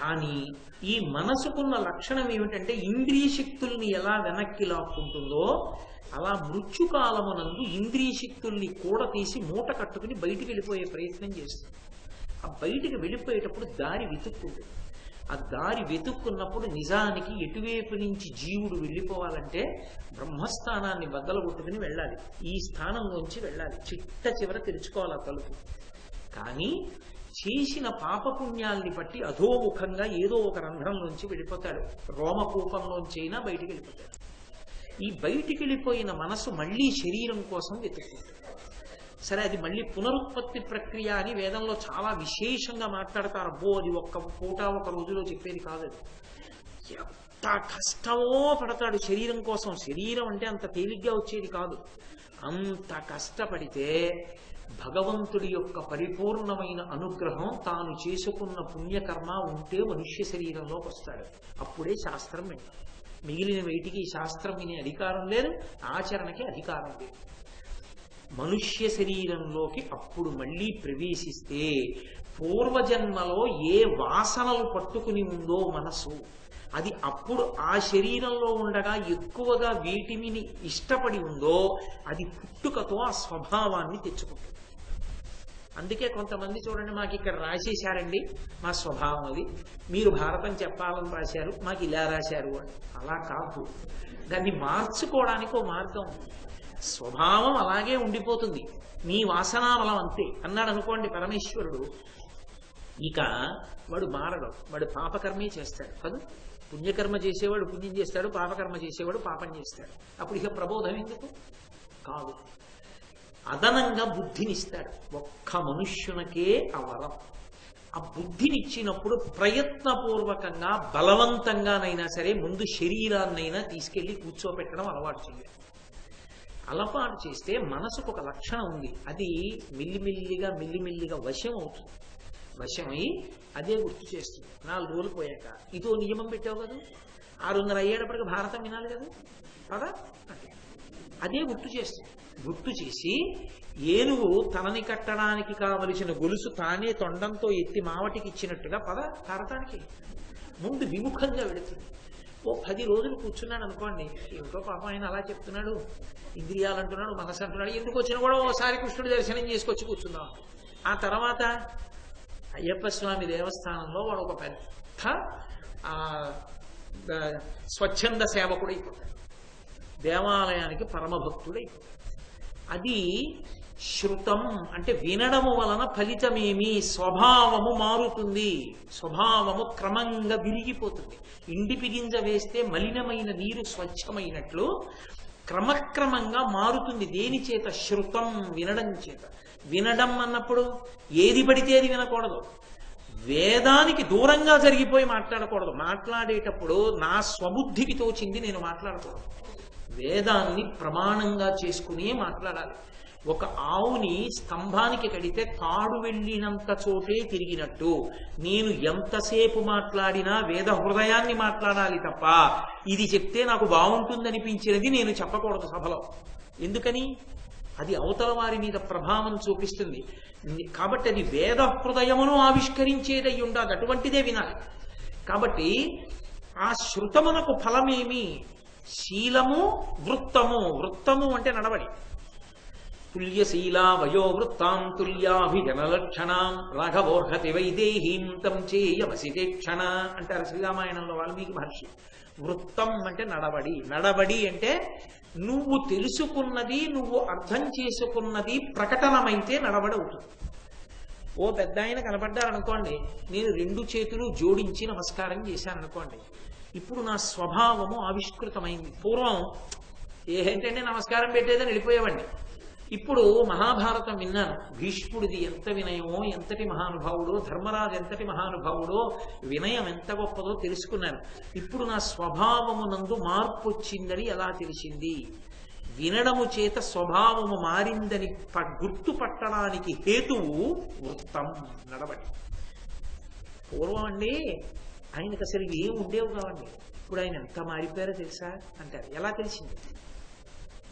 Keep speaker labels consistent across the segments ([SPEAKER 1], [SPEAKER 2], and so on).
[SPEAKER 1] కానీ ఈ మనసుకున్న లక్షణం ఏమిటంటే ఇంద్రియ శక్తుల్ని ఎలా వెనక్కి లాక్కుంటుందో అలా మృత్యుకాలమునందు ఇంద్రియ శక్తుల్ని కూడ తీసి మూట కట్టుకుని బయటికి వెళ్ళిపోయే ప్రయత్నం చేస్తుంది. ఆ బయటికి వెళ్ళిపోయేటప్పుడు దారి వెతుక్కుంటుంది. ఆ దారి వెతుక్కున్నప్పుడు నిజానికి ఎటువైపు నుంచి జీవుడు వెళ్ళిపోవాలంటే బ్రహ్మస్థానాన్ని బద్దలు వెళ్ళాలి. ఈ స్థానంలోంచి వెళ్ళాలి. చిట్ట చివర తెరుచుకోవాలి ఆ తలుపు. కానీ చేసిన పాపపుణ్యాల్ని బట్టి అధోముఖంగా ఏదో ఒక రంధ్రంలోంచి వెళ్ళిపోతాడు. రోమకూపంలోంచైనా అయినా బయటికి వెళ్ళిపోతాడు. ఈ బయటికి వెళ్ళిపోయిన మనసు మళ్ళీ శరీరం కోసం వెతుక్కుంటుంది. సరే అది మళ్ళీ పునరుత్పత్తి ప్రక్రియ అని వేదంలో చాలా విశేషంగా మాట్లాడతారు. అబ్బో అది ఒక్క పూట ఒక రోజులో చెప్పేది కాదు అది. ఎంత కష్టమో పడతాడు శరీరం కోసం. శరీరం అంటే అంత తేలిగ్గా వచ్చేది కాదు. అంత కష్టపడితే భగవంతుడి యొక్క పరిపూర్ణమైన అనుగ్రహం తాను చేసుకున్న పుణ్యకర్మ ఉంటే మనుష్య శరీరంలోకి వస్తాడు. అప్పుడే శాస్త్రం వింటాం. మిగిలిన వేటికి శాస్త్రం వినే అధికారం లేదు ఆచరణకి అధికారం లేదు. మనుష్య శరీరంలోకి అప్పుడు మళ్ళీ ప్రవేశిస్తే పూర్వజన్మలో ఏ వాసనలు పట్టుకుని ఉందో మనసు. అది అప్పుడు ఆ శరీరంలో ఉండగా ఎక్కువగా వీటిని ఇష్టపడి ఉందో అది పుట్టుకతో ఆ స్వభావాన్ని తెచ్చుకుంటుంది. అందుకే కొంతమంది చూడండి మాకు ఇక్కడ రాసేశారండి మా స్వభావం అది. మీరు భారతం చెప్పాలని రాశారు మాకు ఇలా రాశారు అని. అలా కాదు. దాన్ని మార్చుకోవడానికి ఓ మార్గం స్వభావం అలాగే ఉండిపోతుంది. నీ వాసనామలం అంతే. అన్నాడు అనుకోండి పరమేశ్వరుడు ఇక వాడు మారడు. వాడు పాపకర్మే చేస్తాడు. కదా పుణ్యకర్మ చేసేవాడు పుణ్యం చేస్తాడు పాపకర్మ చేసేవాడు పాపం చేస్తాడు. అప్పుడు ఇక ప్రబోధం ఎందుకు? కాదు. అదనంగా బుద్ధినిస్తాడు. ఒక్క మనుష్యునకే ఆ వరం ఆ బుద్ధినిచ్చినప్పుడు ప్రయత్నపూర్వకంగా బలవంతంగానైనా సరే ముందు శరీరాన్నైనా తీసుకెళ్ళి కూర్చోపెట్టడం అలవాటు చేయాలి. అలవాటు చేస్తే మనసుకు ఒక లక్షణం ఉంది. అది మిల్లిమిల్లిగా మిల్లిమిల్లిగా వశం అవుతుంది. వశమై అదే గుర్తు చేస్తుంది. నాలుగు రోజులు పోయాక. ఇదో నియమం పెట్టావు కదా. ఆరున్నర అయ్యేటప్పటికి భారతం వినాలి కదా. కదా? అదే గుర్తు చేస్తుంది. గుర్తు చేసి ఏనుగు తనని కట్టడానికి కావలసిన గొలుసు తానే తొండంతో ఎత్తి మావటికి ఇచ్చినట్టుగా పద భారతానికి. ముందు విముఖంగా వెళుతుంది. ఓ పది రోజులు కూర్చున్నాడు అనుకోండి. ఏమిటో పాపం ఆయన అలా చెప్తున్నాడు. ఇంద్రియాలు అంటున్నాడు మనసు అంటున్నాడు. ఎందుకు వచ్చినా కూడా ఓసారి కృష్ణుడు దర్శనం చేసుకొచ్చి కూర్చుందాం. ఆ తర్వాత అయ్యప్ప స్వామి దేవస్థానంలో వాడు ఒక పెద్ద స్వచ్ఛంద సేవకుడు అయిపోతాడు. దేవాలయానికి పరమభక్తుడైపోతాడు అది శృతం అంటే వినడము వలన ఫలితమేమి స్వభావము మారుతుంది. స్వభావము క్రమంగా విరిగిపోతుంది. ఇండి పిగింజ వేస్తే మలినమైన నీరు స్వచ్ఛమైనట్లు క్రమక్రమంగా మారుతుంది. దేని చేత? శృతం వినడం చేత. వినడం అన్నప్పుడు ఏది పడితే అది వినకూడదు. వేదానికి దూరంగా జరిగిపోయి మాట్లాడకూడదు. మాట్లాడేటప్పుడు నా స్వబుద్ధికి తోచింది నేను మాట్లాడకూడదు. వేదాన్ని ప్రమాణంగా చేసుకుని మాట్లాడాలి. ఒక ఆవుని స్తంభానికి కడితే తాడు వెళ్ళినంత చోటే తిరిగినట్టు. నేను ఎంతసేపు మాట్లాడినా వేద హృదయాన్ని మాట్లాడాలి తప్ప ఇది చెప్తే నాకు బాగుంటుందనిపించినది నేను చెప్పకూడదు సభలో. ఎందుకని? అది అవతల వారి మీద ప్రభావం చూపిస్తుంది. కాబట్టి అది వేద హృదయమును ఆవిష్కరించేదై ఉండదు అటువంటిదే వినాలి. కాబట్టి ఆ శృతమునకు ఫలమేమి? శీలము వృత్తము. వృత్తము అంటే నడవడి. తుల్యశీలా వయోవృత్తాం తుల్యాభిజనలక్షణాం రాఘవోర్హతి వైదేహీం తం చేయవసితే క్షణ అంటారు శ్రీరామాయణంలో వాల్మీకి మహర్షి. వృత్తం అంటే నడబడి నడబడి అంటే నువ్వు తెలుసుకున్నది నువ్వు అర్థం చేసుకున్నది ప్రకటనమైతే నడబడి అవుతుంది ఓ పెద్ద ఆయన కనపడ్డారనుకోండి నేను రెండు చేతులు జోడించి నమస్కారం చేశాను అనుకోండి ఇప్పుడు నా స్వభావము ఆవిష్కృతమైంది. పూర్వం ఏంటంటే నమస్కారం పెట్టేదని వెళ్ళిపోయేవాడిని. ఇప్పుడు మహాభారతం విన్నాను. భీష్ముడిది ఎంత వినయమో ఎంతటి మహానుభావుడో ధర్మరాజు ఎంతటి మహానుభావుడో వినయం ఎంత గొప్పదో తెలుసుకున్నాను. ఇప్పుడు నా స్వభావమునందు మార్పు వచ్చిందని ఎలా తెలిసింది? వినడము చేత స్వభావము మారిందని ప- గుర్తుపట్టడానికి హేతువు వృత్తం నడవడి. పూర్వం అండి ఆయనకు అసలు ఏం ఉండేవి కావండి? ఇప్పుడు ఆయన ఎంత మారిపోయారో తెలుసా? అంటారు. ఎలా తెలిసింది?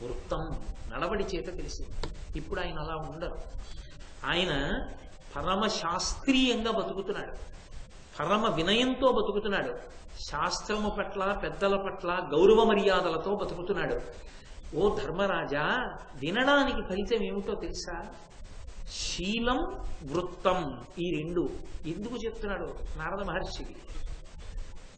[SPEAKER 1] వృత్తం నడవడి చేత తెలిసింది ఇప్పుడు ఆయన అలా ఉండరు. ఆయన పరమ శాస్త్రీయంగా బతుకుతున్నాడు. పరమ వినయంతో బతుకుతున్నాడు. శాస్త్రము పట్ల పెద్దల పట్ల గౌరవ మర్యాదలతో బతుకుతున్నాడు. ఓ ధర్మరాజా వినడానికి ఫలితం ఏమిటో తెలుసా? శీలం వృత్తం ఈ రెండు. ఎందుకు చెప్తున్నాడు నారద మహర్షికి?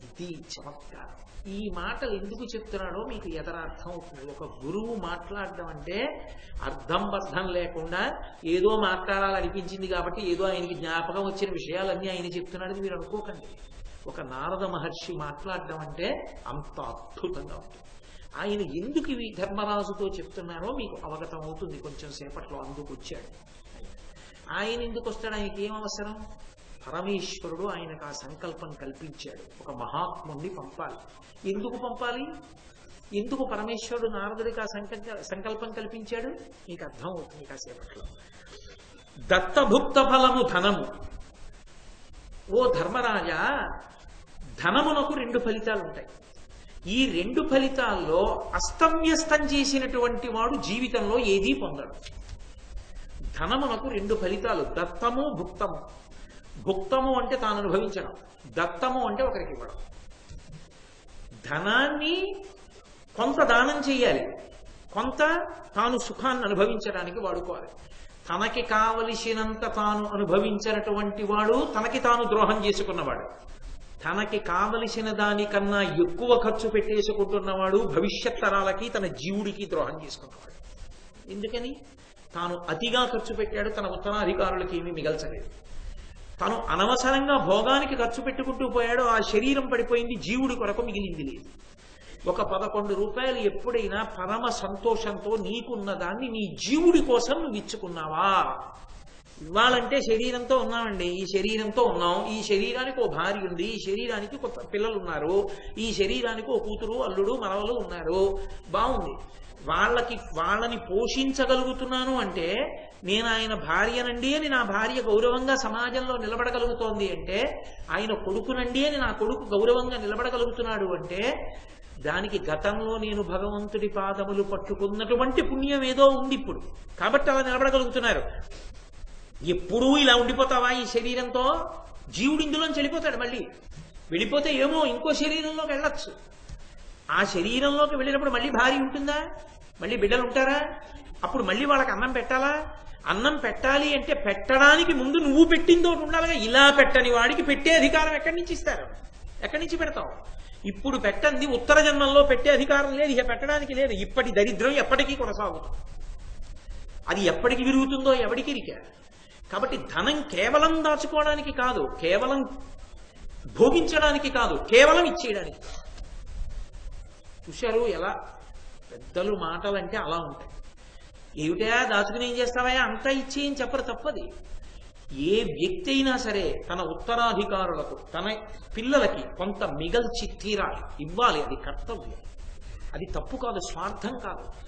[SPEAKER 1] ఇది చమత్కారం. ఈ మాటలు ఎందుకు చెప్తున్నాడో మీకు ఎదరార్థం అవుతుంది. ఒక గురువు మాట్లాడడం అంటే అర్థం బద్ధం లేకుండా ఏదో మాట్లాడాలనిపించింది కాబట్టి ఏదో ఆయనకి జ్ఞాపకం వచ్చిన విషయాలన్నీ ఆయన చెప్తున్నాడని మీరు అనుకోకండి. ఒక నారద మహర్షి మాట్లాడడం అంటే అంత అద్భుతంగా ఉంటుంది. ఆయన ఎందుకు ఇవి ధర్మరాజుతో చెప్తున్నారో మీకు అవగతం అవుతుంది. కొంచెం సేపట్లో అందుకు వచ్చాడు. ఆయన ఎందుకు వస్తాడు? ఆయనకి ఏం అవసరం? పరమేశ్వరుడు ఆయనకు ఆ సంకల్పం కల్పించాడు. ఒక మహాత్ముణ్ణి పంపాలి. ఎందుకు పంపాలి? ఎందుకు పరమేశ్వరుడు నారదుడికి ఆ సంకల్ప సంకల్పం కల్పించాడు? మీకు అర్థం అవుతుంది కాసేపట్లో. దత్తభుక్త ఫలము ధనము. ఓ ధర్మరాజా ధనమునకు రెండు ఫలితాలు ఉంటాయి ఈ రెండు ఫలితాల్లో అస్తవ్యస్తం చేసినటువంటి వాడు జీవితంలో ఏదీ పొందడు. ధనమునకు రెండు ఫలితాలు దత్తము భుక్తము. భుక్తము అంటే తాను అనుభవించడం దత్తము అంటే ఒకరికి ఇవ్వడం. ధనాన్ని కొంత దానం చేయాలి కొంత తాను సుఖాన్ని అనుభవించడానికి వాడుకోవాలి. తనకి కావలసినంత తాను అనుభవించినటువంటి వాడు తనకి తాను ద్రోహం చేసుకున్నవాడు. తనకి కావలసిన దానికన్నా ఎక్కువ ఖర్చు పెట్టేసుకుంటున్నవాడు భవిష్యత్ తరాలకి తన జీవుడికి ద్రోహం చేసుకున్నవాడు. ఎందుకని? తాను అతిగా ఖర్చు పెట్టాడు తన ఉత్తరాధికారులకి ఏమీ మిగల్చలేదు. తను అనవసరంగా భోగానికి ఖర్చు పెట్టుకుంటూ పోయాడు ఆ శరీరం పడిపోయింది జీవుడి కొరకు మిగిలింది లేదు ఒక పదకొండు రూపాయలు ఎప్పుడైనా పరమ సంతోషంతో నీకున్న దాన్ని నీ జీవుడి కోసం నువ్వు ఇచ్చుకున్నావా? ఇవ్వాలంటే శరీరంతో ఉన్నామండి. ఈ శరీరంతో ఉన్నాం. ఈ శరీరానికి ఓ భార్య ఉంది. ఈ శరీరానికి కొత్త పిల్లలు ఉన్నారు. ఈ శరీరానికి ఓ కూతురు అల్లుడు మనవలు ఉన్నారు. బాగుంది వాళ్ళకి వాళ్ళని పోషించగలుగుతున్నాను అంటే నేను ఆయన భార్యనండి అని నా భార్య గౌరవంగా సమాజంలో నిలబడగలుగుతోంది అంటే ఆయన కొడుకునండి అని నా కొడుకు గౌరవంగా నిలబడగలుగుతున్నాడు అంటే దానికి గతంలో నేను భగవంతుడి పాదములు పట్టుకున్నటువంటి పుణ్యం ఏదో ఉంది ఇప్పుడు కాబట్టి అలా నిలబడగలుగుతున్నారు. ఎప్పుడూ ఇలా ఉండిపోతావా ఈ శరీరంతో? జీవుడు ఇందులోంచి వెళ్ళిపోతాడు మళ్ళీ. వెళ్ళిపోతే ఏమో ఇంకో శరీరంలోకి వెళ్ళచ్చు. ఆ శరీరంలోకి వెళ్ళినప్పుడు మళ్ళీ భార్య ఉంటుందా? మళ్ళీ బిడ్డలు ఉంటారా? అప్పుడు మళ్ళీ వాళ్ళకి అన్నం పెట్టాలా? అన్నం పెట్టాలి అంటే పెట్టడానికి ముందు నువ్వు పెట్టిందో ఉండాలిగా. ఇలా పెట్టని వాడికి పెట్టే అధికారం ఎక్కడి నుంచి ఇస్తారు? ఎక్కడి నుంచి పెడతావు? ఇప్పుడు పెట్టంది ఉత్తర జన్మంలో పెట్టే అధికారం లేదు ఇక పెట్టడానికి లేదు. ఇప్పటి దరిద్రం ఎప్పటికీ కొనసాగుతుంది. అది ఎప్పటికి విరుగుతుందో ఎవడికి ఇరిక కాబట్టి ధనం కేవలం దాచుకోవడానికి కాదు కేవలం భోగించడానికి కాదు కేవలం ఇచ్చేయడానికి చూశారు ఎలా? పెద్దలు మాటలంటే అలా ఉంటాయి. ఏమిటా దాచుకుని ఏం చేస్తావా అంతా ఇచ్చేయని చెప్పరు తప్పది. ఏ వ్యక్తి అయినా సరే తన ఉత్తరాధికారులకు తన పిల్లలకి కొంత మిగల్చి తీరాలి. ఇవ్వాలి అది కర్తవ్యం. అది తప్పు కాదు స్వార్థం కాదు.